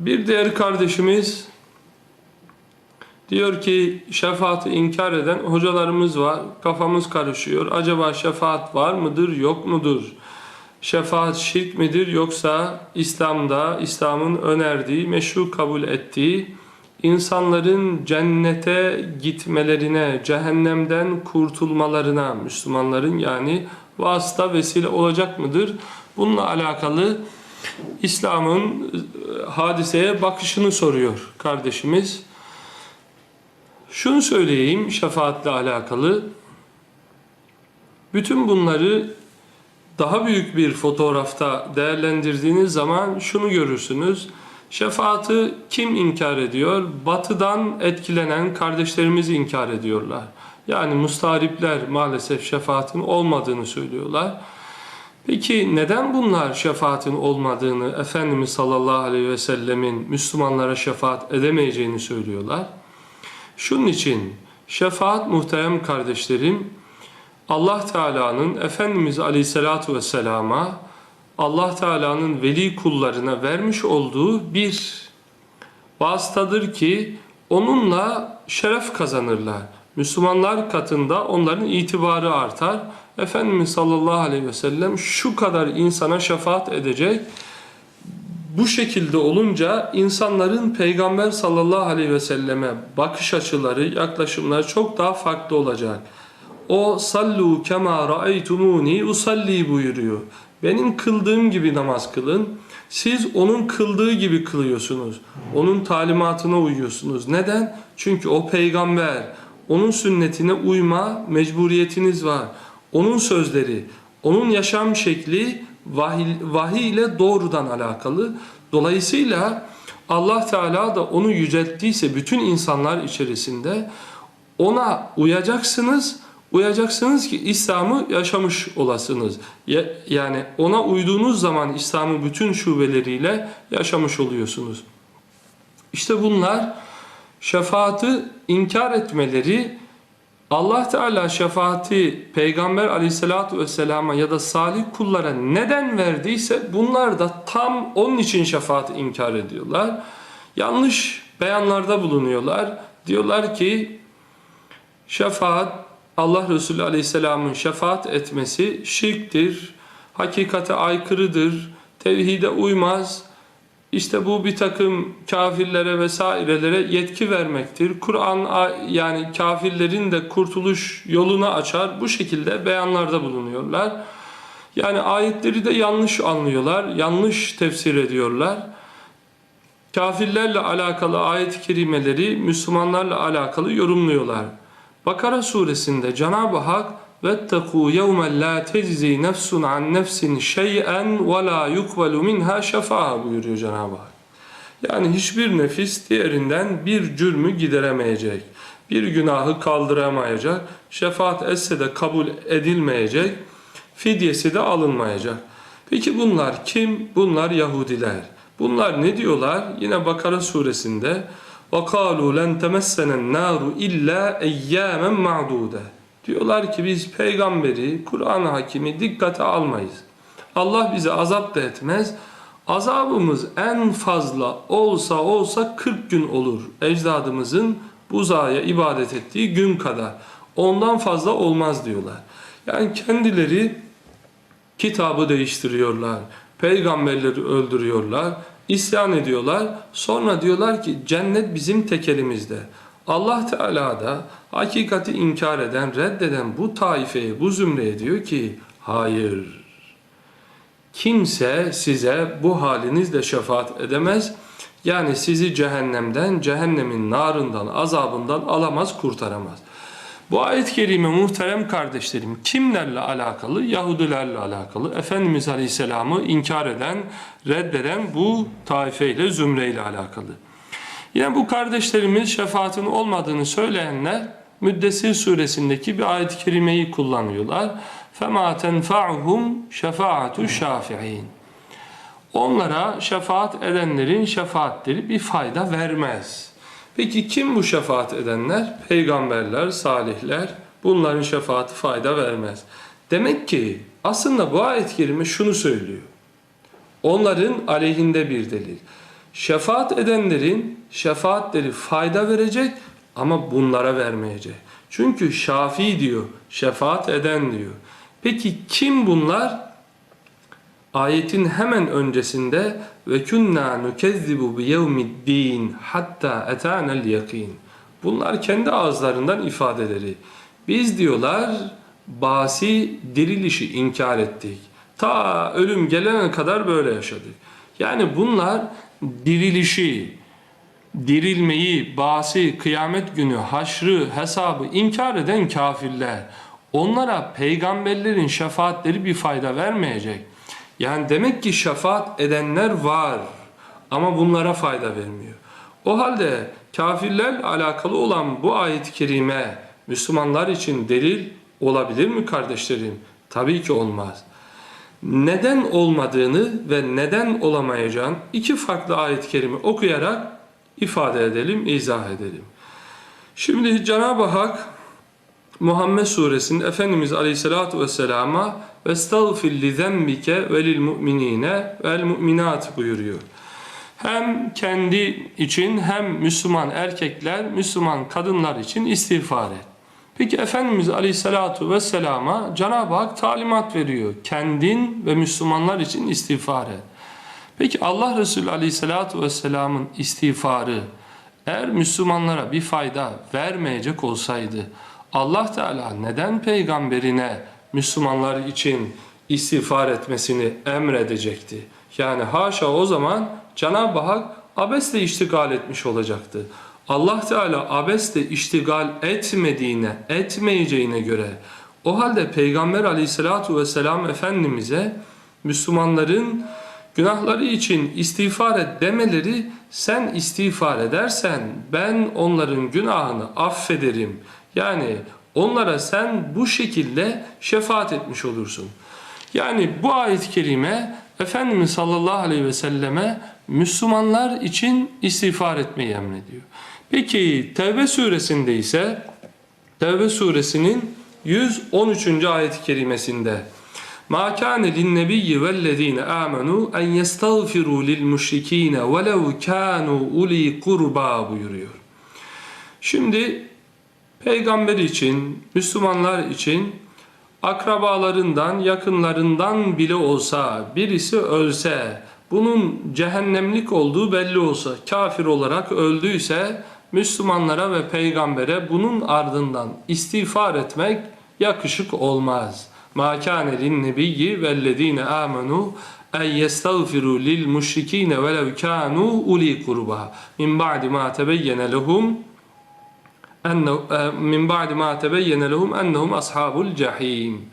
Bir diğer kardeşimiz diyor ki şefaati inkar eden hocalarımız var. Kafamız karışıyor. Acaba şefaat var mıdır, yok mudur? Şefaat şirk midir yoksa İslam'da İslam'ın önerdiği, meşru kabul ettiği insanların cennete gitmelerine, cehennemden kurtulmalarına Müslümanların yani vasıta vesile olacak mıdır? Bununla alakalı İslam'ın e, hadiseye bakışını soruyor kardeşimiz. Şunu söyleyeyim şefaatle alakalı. Bütün bunları daha büyük bir fotoğrafta değerlendirdiğiniz zaman şunu görürsünüz. Şefaati kim inkar ediyor? Batıdan etkilenen kardeşlerimiz inkar ediyorlar. Yani mustaripler maalesef şefaatin olmadığını söylüyorlar. Peki neden bunlar şefaatin olmadığını, Efendimiz sallallahu aleyhi ve sellemin Müslümanlara şefaat edemeyeceğini söylüyorlar? Şunun için şefaat muhterem kardeşlerim, Allah Teala'nın Efendimiz Aleyhisselatü Vesselam'a Allah Teala'nın veli kullarına vermiş olduğu bir vasıtadır ki onunla şeref kazanırlar. Müslümanlar katında onların itibarı artar. Efendimiz sallallahu aleyhi ve sellem şu kadar insana şefaat edecek. Bu şekilde olunca insanların Peygamber sallallahu aleyhi ve selleme bakış açıları, yaklaşımları çok daha farklı olacak. O sallu kema ra'aytumuni usalli buyuruyor. Benim kıldığım gibi namaz kılın. Siz onun kıldığı gibi kılıyorsunuz. Onun talimatına uyuyorsunuz. Neden? Çünkü o peygamber. Onun sünnetine uyma mecburiyetiniz var. Onun sözleri, onun yaşam şekli vahiy, vahiy ile doğrudan alakalı. Dolayısıyla Allah Teala da onu yücelttiyse bütün insanlar içerisinde ona uyacaksınız. Uyacaksınız ki İslam'ı yaşamış olasınız. Yani ona uyduğunuz zaman İslam'ın bütün şubeleriyle yaşamış oluyorsunuz. İşte bunlar şefaati inkar etmeleri Allah Teala şefaati Peygamber aleyhissalatü vesselama ya da salih kullara neden verdiyse bunlar da tam onun için şefaati inkar ediyorlar. Yanlış beyanlarda bulunuyorlar. Diyorlar ki şefaat Allah Resulü Aleyhisselam'ın şefaat etmesi şirktir, hakikate aykırıdır, tevhide uymaz. İşte bu bir takım kafirlere vesairelere yetki vermektir. Kur'an yani kafirlerin de kurtuluş yolunu açar. Bu şekilde beyanlarda bulunuyorlar. Yani ayetleri de yanlış anlıyorlar, yanlış tefsir ediyorlar. Kafirlerle alakalı ayet-i kerimeleri Müslümanlarla alakalı yorumluyorlar. Bakara suresinde Cenab-ı Hak وَاتَّقُوا يَوْمًا لَا تَجْزِي نَفْسٌ عَنْ نَفْسٍ شَيْئًا وَلَا يُقْبَلُ مِنْهَا شَفَاءً buyuruyor Cenab-ı Hak. Yani hiçbir nefis diğerinden bir cürmü gideremeyecek, bir günahı kaldıramayacak, şefaat etse de kabul edilmeyecek, fidyesi de alınmayacak. Peki bunlar kim? Bunlar Yahudiler. Bunlar ne diyorlar? Yine Bakara suresinde وَقَالُوا لَنْ تَمَسَّنَ النَّارُ اِلَّا اَيَّامًا مَعْدُودًا Diyorlar ki biz peygamberi, Kur'an hakimi dikkate almayız. Allah bize azap da etmez. Azabımız en fazla olsa olsa 40 gün olur. Ecdadımızın buzaya ibadet ettiği gün kadar. Ondan fazla olmaz diyorlar. Yani kendileri kitabı değiştiriyorlar. Peygamberleri öldürüyorlar. isyan ediyorlar. Sonra diyorlar ki cennet bizim tekelimizde. Allah Teala da hakikati inkar eden, reddeden bu taifeye, bu zümreye diyor ki hayır. Kimse size bu halinizle şefaat edemez. Yani sizi cehennemden, cehennemin narından, azabından alamaz, kurtaramaz. Bu ayet-i kerime muhterem kardeşlerim kimlerle alakalı? Yahudilerle alakalı. Efendimiz Aleyhisselam'ı inkar eden, reddeden bu taifeyle, zümreyle alakalı. Yine bu kardeşlerimiz şefaatin olmadığını söyleyenler Müddessir suresindeki bir ayet-i kerimeyi kullanıyorlar. فَمَا تَنْفَعُهُمْ شَفَاعَةُ الشَّافِعِينَ Onlara şefaat edenlerin şefaatleri bir fayda vermez. Peki kim bu şefaat edenler? Peygamberler, salihler. Bunların şefaati fayda vermez. Demek ki aslında bu ayet-i kerime şunu söylüyor. Onların aleyhinde bir delil. Şefaat edenlerin şefaatleri fayda verecek ama bunlara vermeyecek. Çünkü şafi diyor, şefaat eden diyor. Peki kim bunlar? Ayetin hemen öncesinde ve kunna nukezzibu bi yevmiddin hatta etanel yakin. Bunlar kendi ağızlarından ifadeleri. Biz diyorlar basi dirilişi inkar ettik. Ta ölüm gelene kadar böyle yaşadık. Yani bunlar dirilişi, dirilmeyi, basi, kıyamet günü, haşrı, hesabı inkar eden kafirler. Onlara peygamberlerin şefaatleri bir fayda vermeyecek. Yani demek ki şefaat edenler var ama bunlara fayda vermiyor. O halde kafirlerle alakalı olan bu ayet-i kerime Müslümanlar için delil olabilir mi kardeşlerim? Tabii ki olmaz Neden olmadığını ve neden olamayacağını iki farklı ayet-i kerime okuyarak ifade edelim, izah edelim. Şimdi Cenab-ı Hak Muhammed suresinin Efendimiz Aleyhisselatü Vesselam'a وَاسْتَغْفِرْ لِذَنْبِكَ وَلِلْمُؤْمِنِينَ وَالْمُؤْمِنَاتِ buyuruyor. Hem kendi için hem Müslüman erkekler, Müslüman kadınlar için istiğfar et. Peki Efendimiz Aleyhisselatü Vesselam'a Cenab-ı Hak talimat veriyor. Kendin ve Müslümanlar için istiğfar et. Peki Allah Resulü Aleyhisselatü Vesselam'ın istiğfarı eğer Müslümanlara bir fayda vermeyecek olsaydı Allah Teala neden peygamberine Müslümanlar için istiğfar etmesini emredecekti? Yani haşa o zaman Cenab-ı Hak abesle iştigal etmiş olacaktı. Allah Teala abesle iştigal etmediğine, etmeyeceğine göre o halde Peygamber aleyhissalatu vesselam Efendimiz'e Müslümanların günahları için istiğfar et demeleri sen istiğfar edersen ben onların günahını affederim. Yani onlara sen bu şekilde şefaat etmiş olursun. Yani bu ayet-i kerime Efendimiz sallallahu aleyhi ve selleme Müslümanlar için istiğfar etmeyi emrediyor. Peki Tevbe suresinde ise Tevbe suresinin 113. ayet-i kerimesinde Ma kana lin-nebiyyi vellezina amenu en yestağfiru lil-müşrikîne velev kânû uli kurba buyuruyor. Şimdi peygamber için, Müslümanlar için akrabalarından, yakınlarından bile olsa, birisi ölse, bunun cehennemlik olduğu belli olsa, kafir olarak öldüyse Müslümanlara ve peygambere bunun ardından istiğfar etmek yakışık olmaz. Ma kâne lin nebiyyi vellezîne âmenû en yestağfiru lil müşrikîne velev kânû uli kurba min ba'di ma tebeyyene lehum min ba'di ma tebeyyene lehum ennehum ashabul cehim.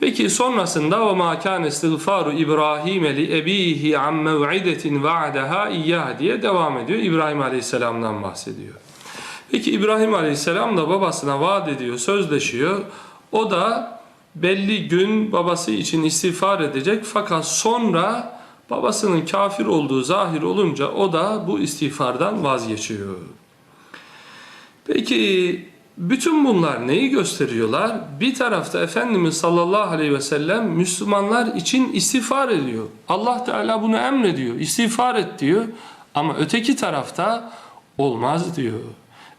Peki sonrasında ve ma kana istiğfaru İbrahim li ebihi an mev'idetin va'daha iyyah diye devam ediyor. İbrahim Aleyhisselam'dan bahsediyor. Peki İbrahim Aleyhisselam da babasına vaat ediyor, sözleşiyor. O da belli gün babası için istiğfar edecek fakat sonra babasının kafir olduğu zahir olunca o da bu istiğfardan vazgeçiyor. Peki bütün bunlar neyi gösteriyorlar? Bir tarafta Efendimiz sallallahu aleyhi ve sellem Müslümanlar için istiğfar ediyor. Allah Teala bunu emrediyor. İstiğfar et diyor. Ama öteki tarafta olmaz diyor.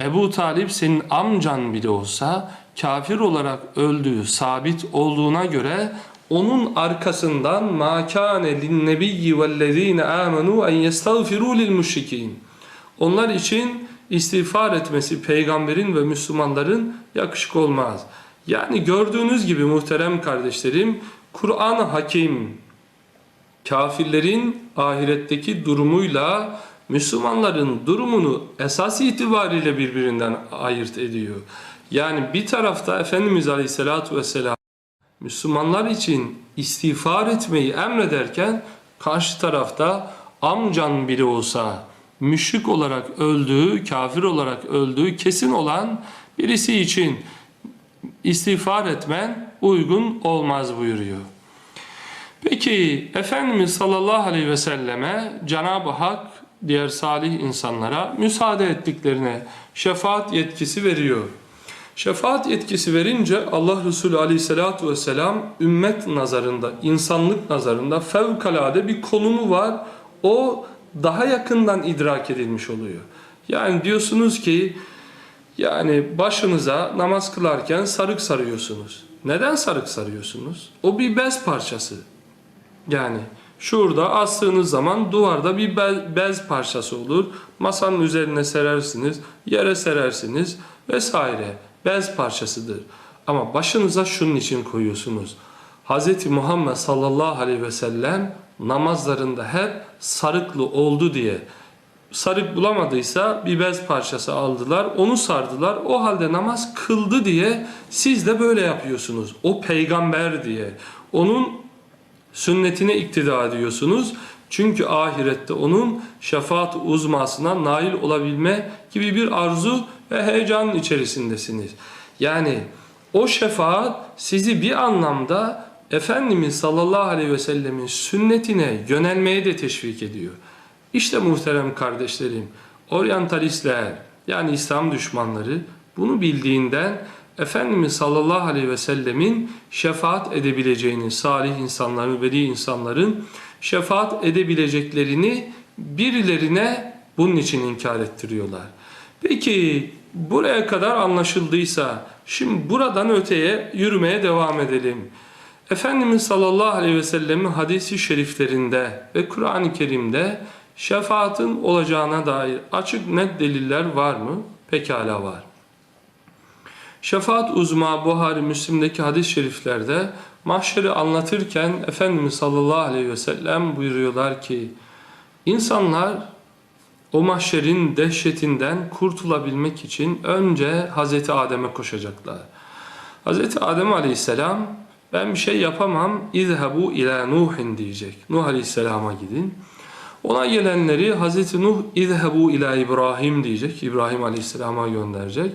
Ebu Talip senin amcan bile olsa kafir olarak öldüğü sabit olduğuna göre onun arkasından ma kâne linnebiyyi vellezîne âmenû en yestağfirû lil müşrikîn. Onlar için istiğfar etmesi peygamberin ve Müslümanların yakışık olmaz. Yani gördüğünüz gibi muhterem kardeşlerim Kur'an-ı Hakim kafirlerin ahiretteki durumuyla Müslümanların durumunu esas itibariyle birbirinden ayırt ediyor. Yani bir tarafta Efendimiz Aleyhisselatü Vesselam Müslümanlar için istiğfar etmeyi emrederken karşı tarafta amcan biri olsa müşrik olarak öldüğü, kafir olarak öldüğü kesin olan birisi için istiğfar etmen uygun olmaz buyuruyor. Peki Efendimiz sallallahu aleyhi ve selleme Cenab-ı Hak diğer salih insanlara müsaade ettiklerine şefaat yetkisi veriyor. Şefaat yetkisi verince Allah Resulü aleyhissalatu vesselam ümmet nazarında, insanlık nazarında fevkalade bir konumu var. O daha yakından idrak edilmiş oluyor. Yani diyorsunuz ki yani başınıza namaz kılarken sarık sarıyorsunuz. Neden sarık sarıyorsunuz? O bir bez parçası. Yani şurada astığınız zaman duvarda bir be- bez parçası olur. Masanın üzerine serersiniz, yere serersiniz vesaire. Bez parçasıdır. Ama başınıza şunun için koyuyorsunuz. Hz. Muhammed sallallahu aleyhi ve sellem namazlarında hep sarıklı oldu diye sarık bulamadıysa bir bez parçası aldılar, onu sardılar. O halde namaz kıldı diye siz de böyle yapıyorsunuz. O peygamber diye. Onun sünnetine iktida ediyorsunuz. Çünkü ahirette onun şefaat uzmasına nail olabilme gibi bir arzu ve heyecanın içerisindesiniz. Yani o şefaat sizi bir anlamda Efendimiz sallallahu aleyhi ve sellemin sünnetine yönelmeye de teşvik ediyor. İşte muhterem kardeşlerim, oryantalistler yani İslam düşmanları bunu bildiğinden Efendimiz sallallahu aleyhi ve sellemin şefaat edebileceğini, salih insanların, veli insanların şefaat edebileceklerini birilerine bunun için inkar ettiriyorlar. Peki buraya kadar anlaşıldıysa şimdi buradan öteye yürümeye devam edelim. Efendimiz sallallahu aleyhi ve sellemin hadisi şeriflerinde ve Kur'an-ı Kerim'de şefaatin olacağına dair açık net deliller var mı? Pekala var. Şefaat uzma Buhari Müslim'deki hadis-i şeriflerde mahşeri anlatırken Efendimiz sallallahu aleyhi ve sellem buyuruyorlar ki insanlar o mahşerin dehşetinden kurtulabilmek için önce Hazreti Adem'e koşacaklar. Hazreti Adem aleyhisselam ben bir şey yapamam izhebu ila Nuhin diyecek. Nuh aleyhisselama gidin. Ona gelenleri Hazreti Nuh izhebu ila İbrahim diyecek. İbrahim aleyhisselama gönderecek.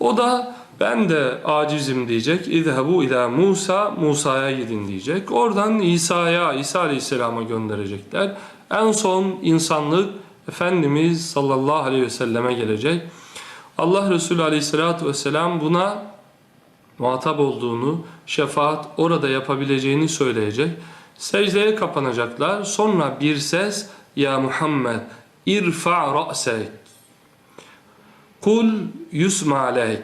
O da ben de acizim diyecek. İzhebu ila Musa, Musa'ya gidin diyecek. Oradan İsa'ya, İsa aleyhisselama gönderecekler. En son insanlık Efendimiz sallallahu aleyhi ve selleme gelecek. Allah Resulü aleyhissalatü vesselam buna muhatap olduğunu, şefaat orada yapabileceğini söyleyecek. Secdeye kapanacaklar. Sonra bir ses Ya Muhammed irfa ra'sek kul yusma aleyk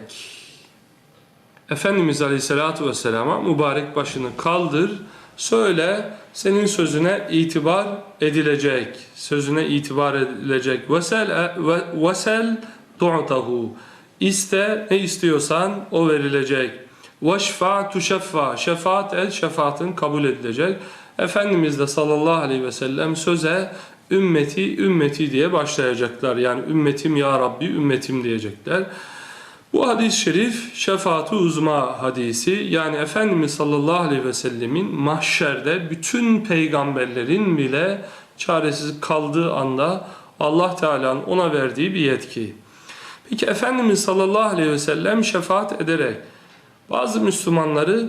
Efendimiz Aleyhisselatü Vesselam'a mübarek başını kaldır, söyle senin sözüne itibar edilecek, sözüne itibar edilecek. Vesel ve- vesel tu'tahu. İste ne istiyorsan o verilecek. Veşfa tuşeffa. Şefaat el şefaatin kabul edilecek. Efendimiz de sallallahu aleyhi ve sellem söze ümmeti ümmeti diye başlayacaklar. Yani ümmetim ya Rabbi ümmetim diyecekler. Bu hadis-i şerif şefaat-ı uzma hadisi yani Efendimiz sallallahu aleyhi ve sellemin mahşerde bütün peygamberlerin bile çaresiz kaldığı anda Allah Teala'nın ona verdiği bir yetki. Peki Efendimiz sallallahu aleyhi ve sellem şefaat ederek bazı Müslümanları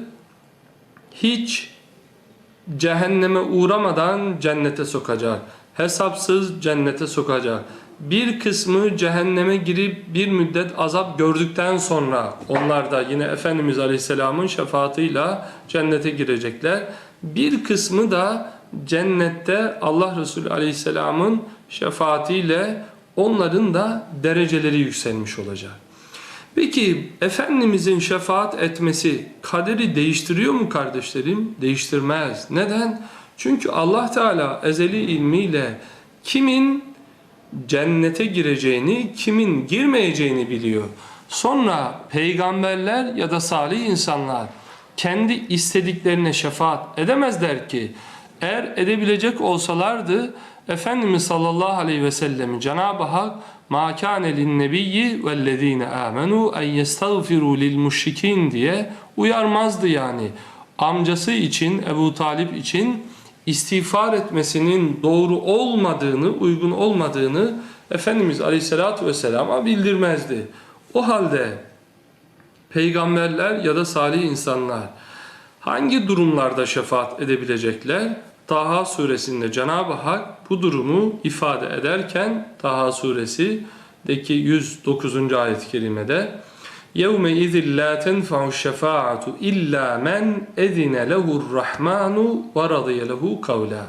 hiç cehenneme uğramadan cennete sokacak. Hesapsız cennete sokacak. Bir kısmı cehenneme girip bir müddet azap gördükten sonra onlar da yine Efendimiz Aleyhisselam'ın şefaatıyla cennete girecekler. Bir kısmı da cennette Allah Resulü Aleyhisselam'ın şefaatiyle onların da dereceleri yükselmiş olacak. Peki Efendimizin şefaat etmesi kaderi değiştiriyor mu kardeşlerim? Değiştirmez. Neden? Çünkü Allah Teala ezeli ilmiyle kimin cennete gireceğini, kimin girmeyeceğini biliyor. Sonra peygamberler ya da salih insanlar kendi istediklerine şefaat edemezler ki. Eğer edebilecek olsalardı Efendimiz sallallahu aleyhi ve sellem Cenab-ı Hak kâne linnebiyyi vellezîne âmenû en yestağfirû lil müşrikîn diye uyarmazdı yani. Amcası için, Ebu Talip için istiğfar etmesinin doğru olmadığını, uygun olmadığını Efendimiz Aleyhisselatü Vesselam'a bildirmezdi. O halde peygamberler ya da salih insanlar hangi durumlarda şefaat edebilecekler? Taha suresinde Cenab-ı Hak bu durumu ifade ederken Taha suresideki 109. ayet-i kerimede يَوْمَ اِذٍ لَا تَنْفَعُ الشَّفَاعَةُ اِلَّا مَنْ اَذِنَ لَهُ الرَّحْمَانُ وَرَضِيَ لَهُ قَوْلًا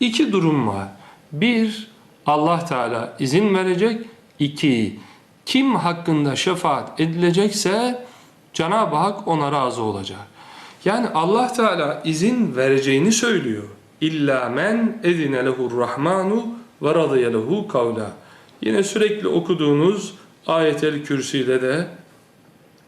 İki durum var. Bir, Allah Teala izin verecek. İki, kim hakkında şefaat edilecekse Cenab-ı Hak ona razı olacak. Yani Allah Teala izin vereceğini söylüyor. İlla men edine lehur rahmanu ve radiye lehu kavla. Yine sürekli okuduğunuz ayetel kürsüde de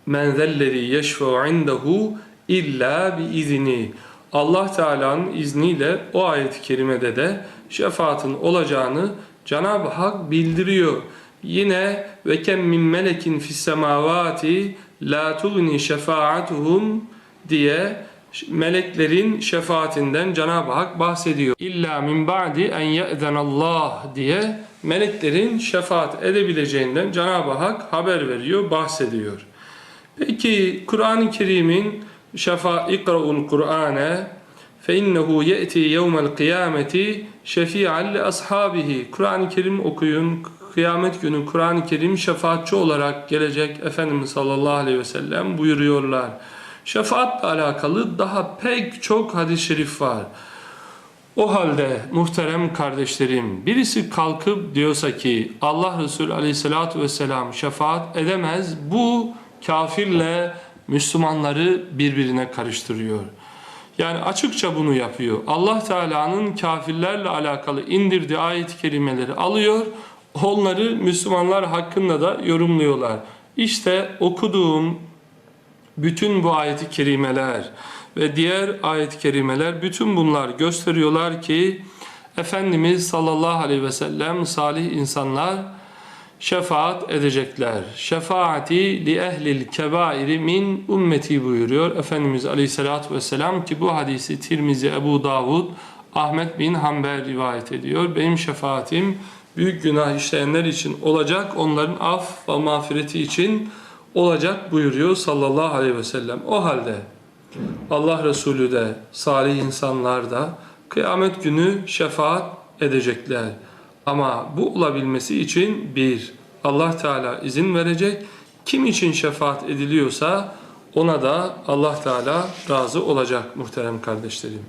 men zellezî yeşfe'u indehu illa bi izni. Allah Teala'nın izniyle o ayet-i kerimede de şefaatin olacağını Cenab-ı Hak bildiriyor. Yine ve kem min melekin fis semavati la tugni şefaatuhum diye meleklerin şefaatinden Cenab-ı Hak bahsediyor. İlla min ba'di en ye'zen Allah diye meleklerin şefaat edebileceğinden Cenab-ı Hak haber veriyor, bahsediyor. Peki Kur'an-ı Kerim'in şefa ikra'ul Kur'ane fe innehu ye'ti yevmel kıyameti şefi'an li ashabihi. Kur'an-ı Kerim okuyun. Kıyamet günü Kur'an-ı Kerim şefaatçi olarak gelecek Efendimiz sallallahu aleyhi ve sellem buyuruyorlar. Şefaatla alakalı daha pek çok hadis-i şerif var. O halde muhterem kardeşlerim birisi kalkıp diyorsa ki Allah Resulü aleyhissalatü vesselam şefaat edemez bu kafirle Müslümanları birbirine karıştırıyor. Yani açıkça bunu yapıyor. Allah Teala'nın kafirlerle alakalı indirdiği ayet-i kerimeleri alıyor. Onları Müslümanlar hakkında da yorumluyorlar. İşte okuduğum bütün bu ayet-i kerimeler ve diğer ayet-i kerimeler bütün bunlar gösteriyorlar ki Efendimiz sallallahu aleyhi ve sellem salih insanlar şefaat edecekler. Şefaati li ehlil kebairi min ümmeti buyuruyor. Efendimiz aleyhissalatü vesselam ki bu hadisi Tirmizi, Ebu Davud, Ahmet bin Hanbel rivayet ediyor. Benim şefaatim büyük günah işleyenler için olacak. Onların af ve mağfireti için olacak buyuruyor sallallahu aleyhi ve sellem. O halde Allah Resulü de salih insanlar da kıyamet günü şefaat edecekler. Ama bu olabilmesi için bir Allah Teala izin verecek. Kim için şefaat ediliyorsa ona da Allah Teala razı olacak muhterem kardeşlerim.